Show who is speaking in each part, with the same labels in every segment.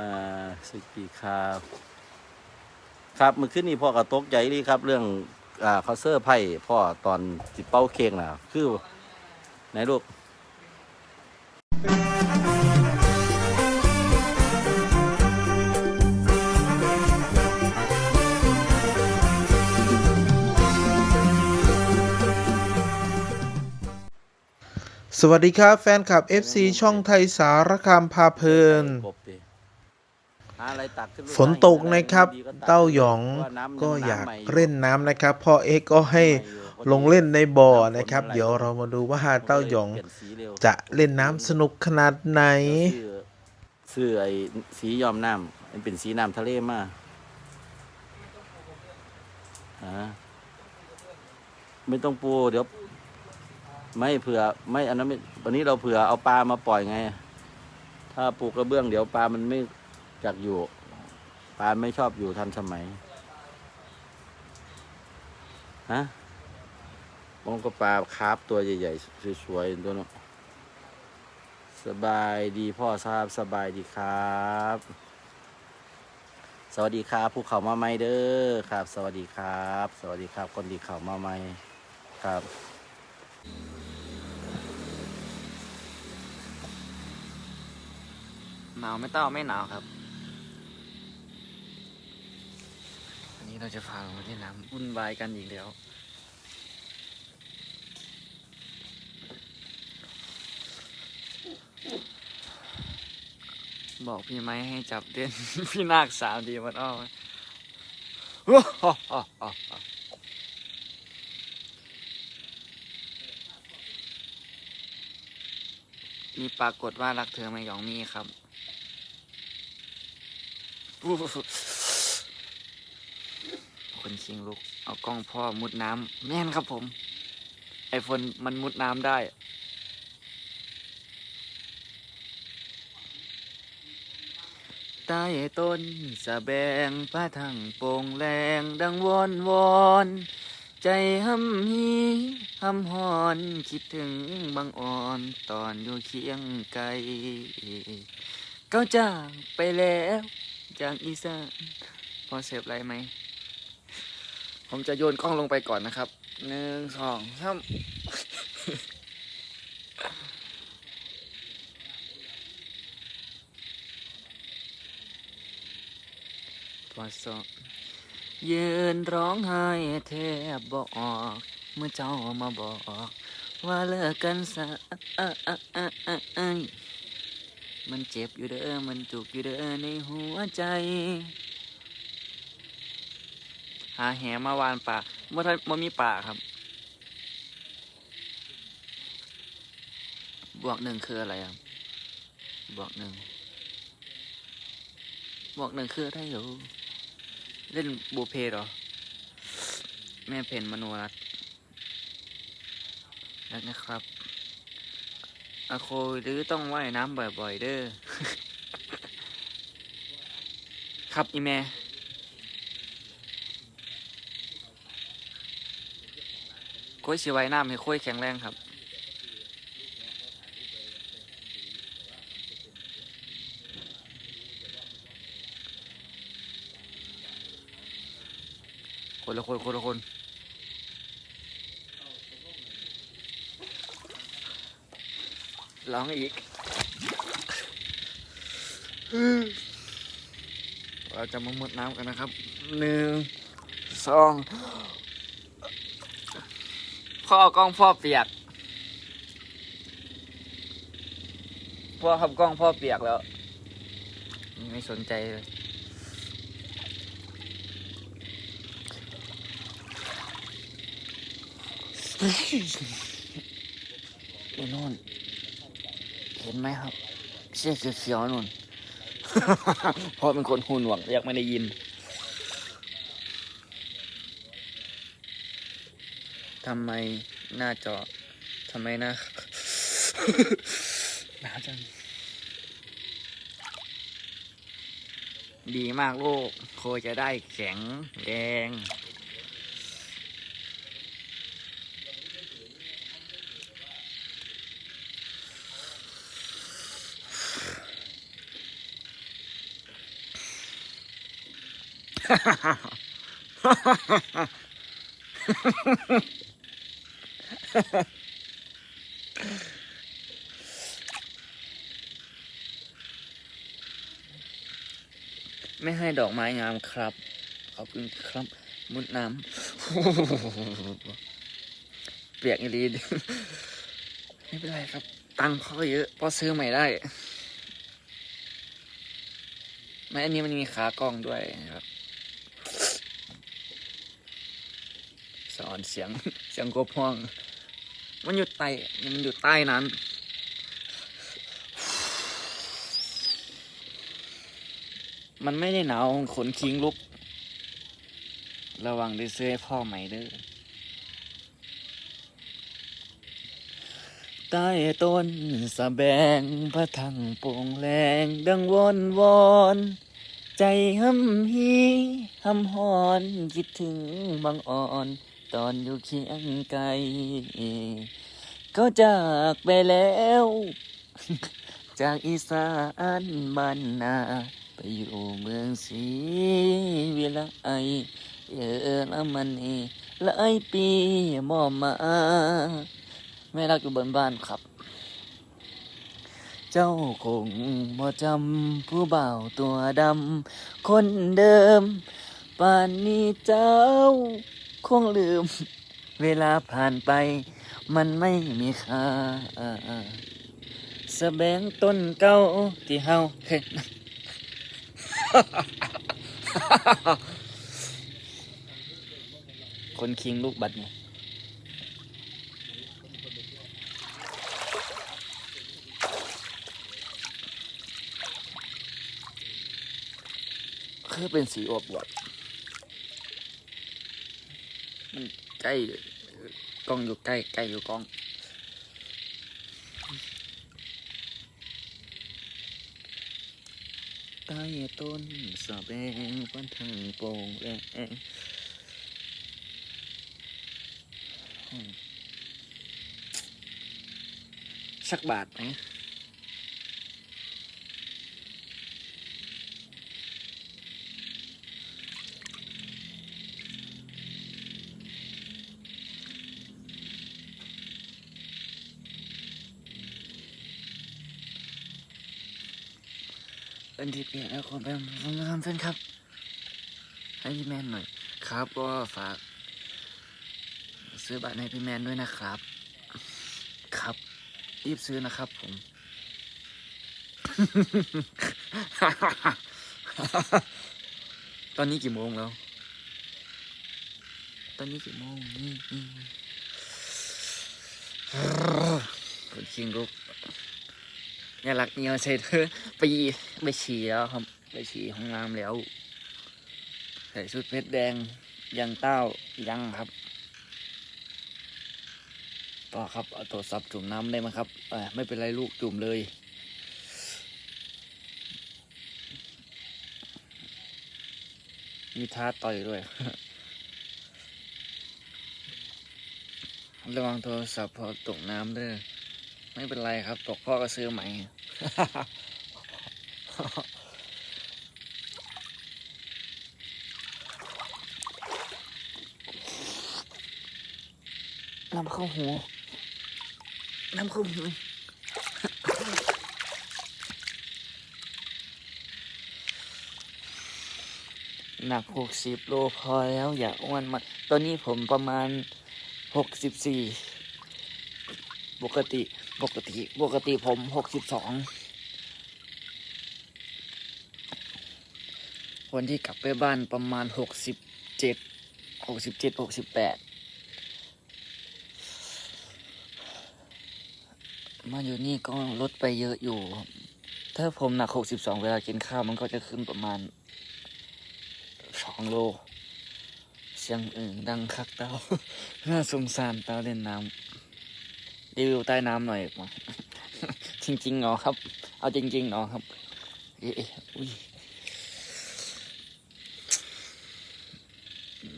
Speaker 1: อ่าสวัสดีครับ ครับเมื่อคืนนี้พ่อก็ตกใจดีครับ เรื่องอ่าเขาเซอร์ไพ่พ่อตอนจิเป้าเค้กน่ะคือไหนลูก
Speaker 2: สวัสดีครับ แฟนคลับ FC ช่องไทยสารคามพาเพลิน ฝนตกนะครับ
Speaker 1: ดีๆ
Speaker 2: เต้าหยอง
Speaker 1: เพราะว่าน้ำ
Speaker 2: ก็
Speaker 1: น้ำ
Speaker 2: อยาก
Speaker 1: ใหม่
Speaker 2: เล่นน้ำนะครับพ่อเอ็กก็ให้ลงเล่นในบ่อนะครับ เดี๋ยวเรามาดูว่าเต้าหยอง
Speaker 1: เปลี่นสีเร็ว
Speaker 2: จะเล่นน้ำสนุกขนาดไหน
Speaker 1: เสื้อเสื้อไอ้สียอมน้ำมันเป็นสีน้ำทะเลมาฮะไม่ต้องปูเดี๋ยว ไม่เผื่อไม่อันนั้นไม่วันนี้เราเผื่อเอาปลามาปล่อยไง ถ้าปูกระเบื้องเดี๋ยวปลามันไม่ จักอยู่ปลาไม่ชอบอยู่ทันสมัยฮะมองก็ปลาคาร์ฟตัวใหญ่ๆสวยๆตัวนาะสบายดีพ่อทราบสบายดีครับ สวัสดีครับผู้เขามาใหม่เด้อครับ สวัสดีครับ สวัสดีครับ คนดีเขามาใหม่ครับ
Speaker 3: หนาวไม่เต้าไม่หนาวครับ วันนี้ เราจะพาลงมาที่น้ำวุ่นวายกันอีกแล้ว บอกพี่ไม้ให้จับเด่น พี่นาคสาวดีมันอ้อมีปรากฏว่ารักเธอไม่ยองมีครับ นชิงลูกเอากล้องพ่อมุดน้ำแม่นครับผม ไอโฟนมันมุดน้ำได้ ใต้ต้นสะแบงพระทั้งโป่งแรงดังวอนวอนใจห้ำฮีห้ำหอน คิดถึงบางอ่อนตอนอยู่เคียงไกลเก้าจากไปแล้ว จากอีสานพอเสพไรไหม ผมจะโยนกล้องลงไปก่อนนะครับหนึ่งสองสามพอสอยืนร้องไห้แทบบอก เมื่อเจ้ามาบอก ว่าเลิกกันซะมันเจ็บอยู่เด้อ มันจุกอยู่เด้อในหัวใจาแหมาวานป่าเมื่อท่านมื่อมีป่าครับ บวกหนึ่งคืออะไรครับ บวกหนึ่งบวกหนึ่งคืออะไรอเล่นบูเพเหรอ แม่เพนมโนรัตน์แล้วนะครับอาโคหรือต้องว่ายน้ำบ่อยๆเด้อ ครับอีแม่ คุยสิไว้น้ำให้คุยแข็งแรงครับ คนละคนคนละคนร้องอีก เราจะมามุดน้ำกันนะครับ หนึ่ง สอง พ่อกล้องพ่อเปียก พ่อขับกล้องพ่อเปียกแล้ว ไม่สนใจเลยไอ้นู่นเห็นไหมครับ เสื้อเขียวๆนู่นพ่อเป็นคนหูหนวกอยากไม่ได้ยิน ทำไมหน้าจอทำไมหน้าหนาวจัง ดีมากลูก โคจะได้แข็งแรง ฮ่าฮ่าฮ่า ไม่ให้ดอกไม้งามครับ ขอบคุณครับ มุดน้ำเปียกอีหลีดไม่เป็นไรครับ ตังค์พ่อเยอะพ่อซื้อใหม่ได้ไม่อันนี้มันมีขากล้องด้วยครับสอนเสียงเสียงกบห้อง มันอยู่ใต้มันอยู่ใต้นั้น มันไม่ได้หนาวขนคิงลุก ระวังได้ซื้อให้พ่อใหม่เด้อใต้ต้นสะแบงพระทังโป่งแรงดังวอนวอนใจห้ำฮีห้ำหอนคิดถึงบางอ่อน ตอนอยู่เคียงไกลก็จากไปแล้ว จากอีสานบ้านนาไปอยู่เมืองศรีวิไลเยอรมันนีหลายปีมอมาไม่รักอยู่บนบ้านครับ เจ้าคงบ่จำผู้บ่าวตัวดำคนเดิมป่านนี้เจ้า คงลืม เวลาผ่านไป มันไม่มีค่าสแบงต้นเก้าที่เฮาเคยคนคิงลูกบัตรไงคือเป็นสีอวบอวบ มันใกล้กล้องอยู่ใกล้ใกล้อยู่กล้องใต้ต้นสะแบงปันทางโป่งแรงอืมสักบาทไหม เป็นที่เปลี่ยนแล้วคนเป็นคนทำเส้นครับ ให้พี่แมนหน่อย ครับก็ฝาก ซื้อบัตรให้พี่แมนด้วยนะครับ ครับ รีบซื้อนะครับผม ตอนนี้กี่โมงแล้ว ตอนนี้กี่โมงนี่คุณคิงลุก อย่ารักเนียวใส่เธอไปไปฉี่แล้วครับ ไปฉี่ห้องน้ำแล้ว ใส่ชุดเพชรแดงยังเต้ายังครับต่อครับเอาโทรศัพท์จุ่มน้ำได้ไหมครับไม่เป็นไรลูกจุ่มเลยมีท้าต่อยด้วย ระวังโทรศัพท์พอตกน้ำด้อไม่เป็นไรครับ ตกพ่อก็ซื้อใหม่ น้ำเข้าหู น้ำเข้าหูหนักหกสิบโลพอแล้วอย่าอ้วนมาตอนนี้ผมประมาณหกสิบสี่ปกติ ปกติปกติผมหกสิบสองวันที่กลับไปบ้านประมาณหกสิบเจ็ดหกสิบเจ็ดหกสิบแปดมาอยู่นี่ก็ลดไปเยอะอยู่ ถ้าผมหนักหกสิบสองเวลากินข้าวมันก็จะขึ้นประมาณสองโล เสียงอื่นดังคักเตา น่าสงสารเตาเล่นน้ำ รีวิวใต้น้ำหน่อยมาจริงๆเหรอครับ เอาจริงๆเหรอครับเอ๊ะอุ้ย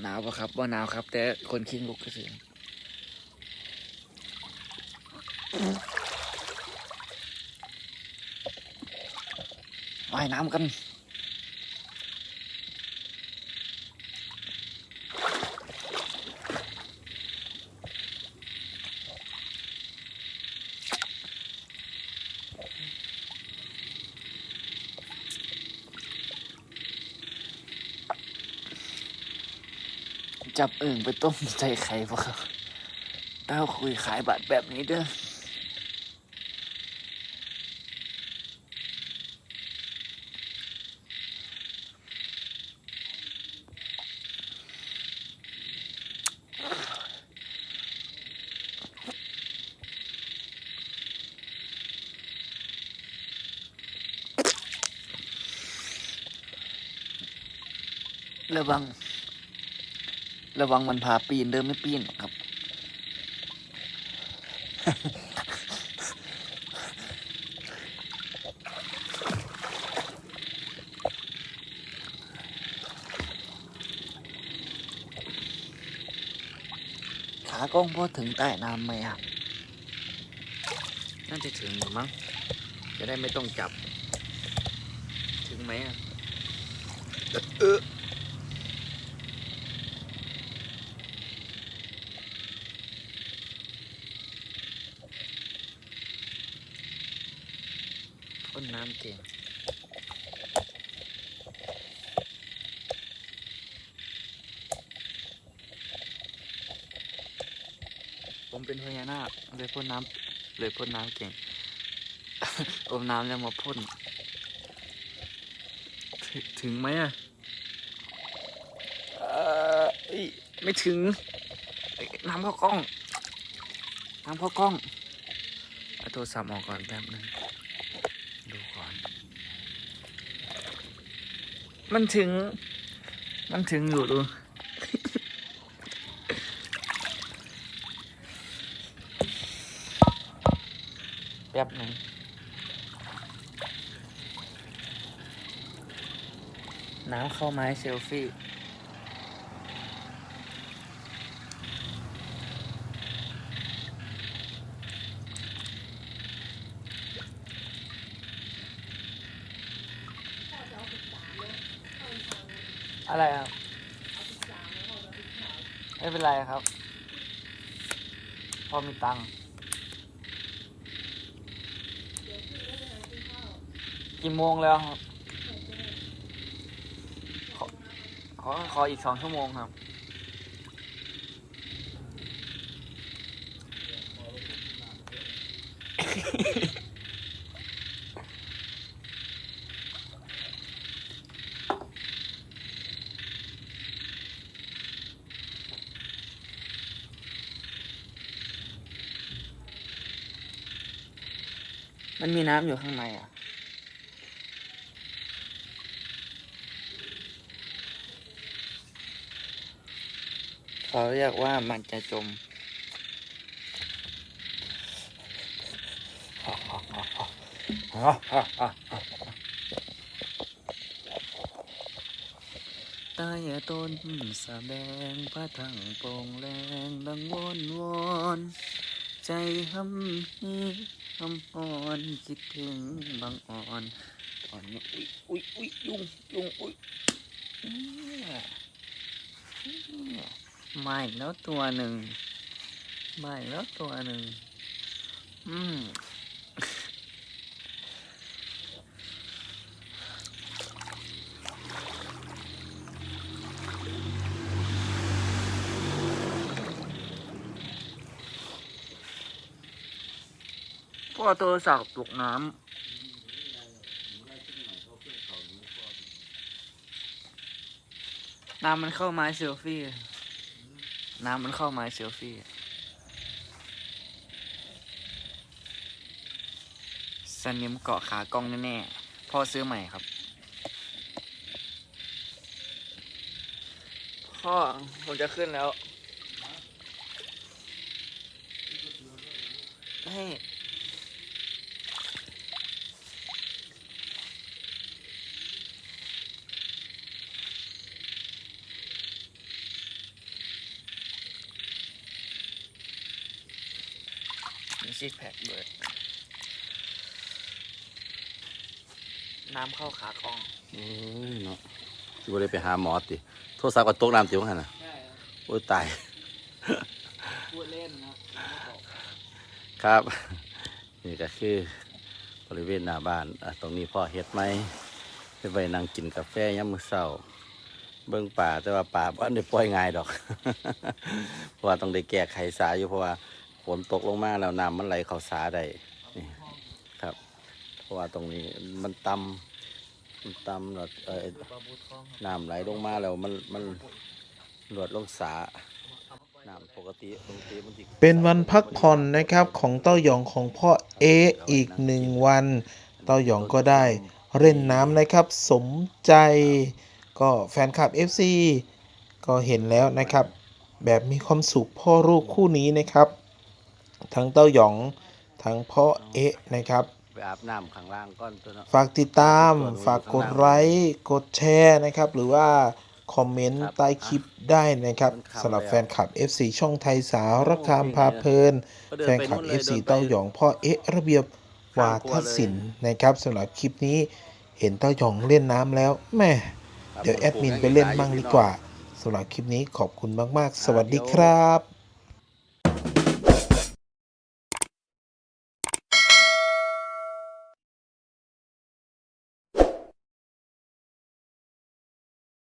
Speaker 3: หนาวปะครับว่าหนาวครับ แต่คนคิงลุกก็เสียงว่ายน้ำกัน จับอึ่งไปต้มใส่ไข่ปะครับเต้าคุยขายบัตรแบบนี้เด้อระวัง ระวังมันพาปีนเดิมไม่ปีนครับ ขากล้องพอถึงใต้น้ำไหมครับ น่าจะถึงมั้ง จะได้ไม่ต้องจับ ถึงไหมอะ พ่นน้ำเก่ง ผมเป็นพญานาคเลยพ่นน้ำเลยพ่นน้ำเก่ง อมน้ำแล้วมาพ่น ถึงไหมอะอ่อเอ้ยไม่ถึง น้ำเข้ากล้อง น้ำเข้ากล้องเอาโทรศัพท์ออกก่อนแป๊บนึง ก่อน มันถึง มันถึงอยู่ดู แป๊บหนึ่งน้ำเข้าไม้เซลฟี่ อะไรครับ ไม่เป็นไรครับ พอมีตังค์กี่โมงแล้วครับ ขอขอขออีกสองชั่วโมงครับ มันมีน้ำอยู่ข้างในอะ เขาเรียกว่ามันจะจมใต้ต้นสะแบงพระถังโปร่งแรงดังวนวน ใจหำ ฮีหำอ่อนคิดถึงบางอ่อนอ่อนนี่อุ้ยอุ้ยอุ้ยยุงยุงอุ้ยเนี่ยเนี่ยมาอีกแล้วตัวหนึ่งมาอีกแล้วตัวหนึ่งอืม พ่อโทรศัพท์ตกน้ำน้ำมันเข้าไม้เซลฟี่ น้ำมันเข้าไม้เซลฟี่ สนิมเกาะขากล้องแน่ๆ พ่อซื้อใหม่ครับ พ่อ ผมจะขึ้นแล้ว ให้ ซิกแพคด้วยน้ำเข้าขากล้อง
Speaker 1: โอ้ยเนาะที่บ่ได้ไปหาหมอติ โทรศัพท์ก็ตกน้ำติวหั่นน่ะ
Speaker 3: ใช่ครับ
Speaker 1: โอ้ยตาย
Speaker 3: พูดเล่นนะไม่บอก
Speaker 1: ครับ นี่ก็คือบริเวณหน้าบ้านอะตรงนี้พ่อเฮ็ดไหมเฮ็ดไว้นั่งกินกาแฟยามมื้อเช้า เบิ่งป่าแต่ว่าป่าบ้านได้ปล่อยง่ายดอก เพราะว่าต้องได้แก้ไขสาอยู่เพราะว่า ฝนตกลงมาแล้วน้ำมันไหลเข้าสาได้นี่ครับ เพราะว่าตรงนี้มันต่ำมันต่ำแล้วเอ่อน้ำไหลลงมาแล้วมันมันหลวดลงสาน้ำปกติ
Speaker 2: เป็นวันพักผ่อนนะครับของเต้าหยองของพ่อเออีกหนึ่งวัน เต้าหยองก็ได้เล่นน้ำนะครับ สมใจก็แฟนคลับ FC ก็เห็นแล้วนะครับ แบบมีความสุขพ่อลูกคู่นี้นะครับ ทั้งเต้าหยอง ทั้งพ่อเอะนะครับ
Speaker 1: ไปอาบน้ำข้างล่างก่อนตัวเนาะ
Speaker 2: ฝากติดตาม ฝากกดไลค์ กดแชร์นะครับ หรือว่าคอมเมนต์
Speaker 1: ครับ
Speaker 2: ใต้คลิปได้นะครับ
Speaker 1: มันเข้า
Speaker 2: สำหรับ
Speaker 1: แล้ว
Speaker 2: แฟนคลับ FC ช่องไทยสารคามพาเพลิน
Speaker 1: ก็เดิน
Speaker 2: แฟน
Speaker 1: ไป
Speaker 2: คลับ
Speaker 1: นู่นเลย
Speaker 2: FC
Speaker 1: เดินไป
Speaker 2: เต้าหยองพ่อเอ๊ะระเบียบวา
Speaker 1: ข้างครัว
Speaker 2: ทศิลป์นะครับสำหรับคลิปนี้เห็นเต้าหยองเล่นน้ำแล้วแม่ เดี๋ยวแอดมินไปเล่นบ้างดีกว่าสำหรับคลิปนี้ขอบคุณมาก ๆ สวัสดีครับ